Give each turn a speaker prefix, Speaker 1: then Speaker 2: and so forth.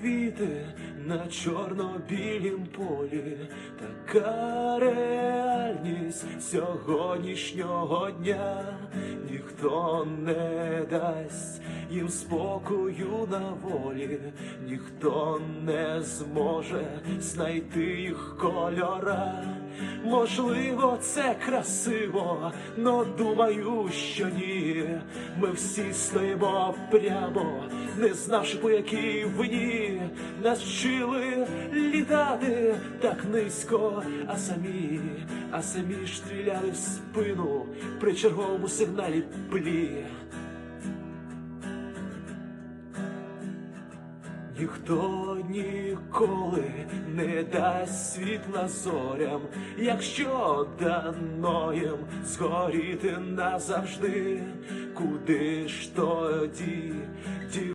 Speaker 1: квіти на чорно-білім полі, така реальність сьогоднішнього дня, ніхто не дасть їм спокою на волі, ніхто не зможе знайти їх кольора. Можливо, це красиво, но думаю, що ні. Ми всі стоїмо прямо, не знавши по якій вині. Нас вчили літати так низько, а самі, а самі ж стріляли в спину при черговому сигналі плі. Ніхто ніколи не дасть світла зорям, якщо дано їм згоріти назавжди, куди ж тоді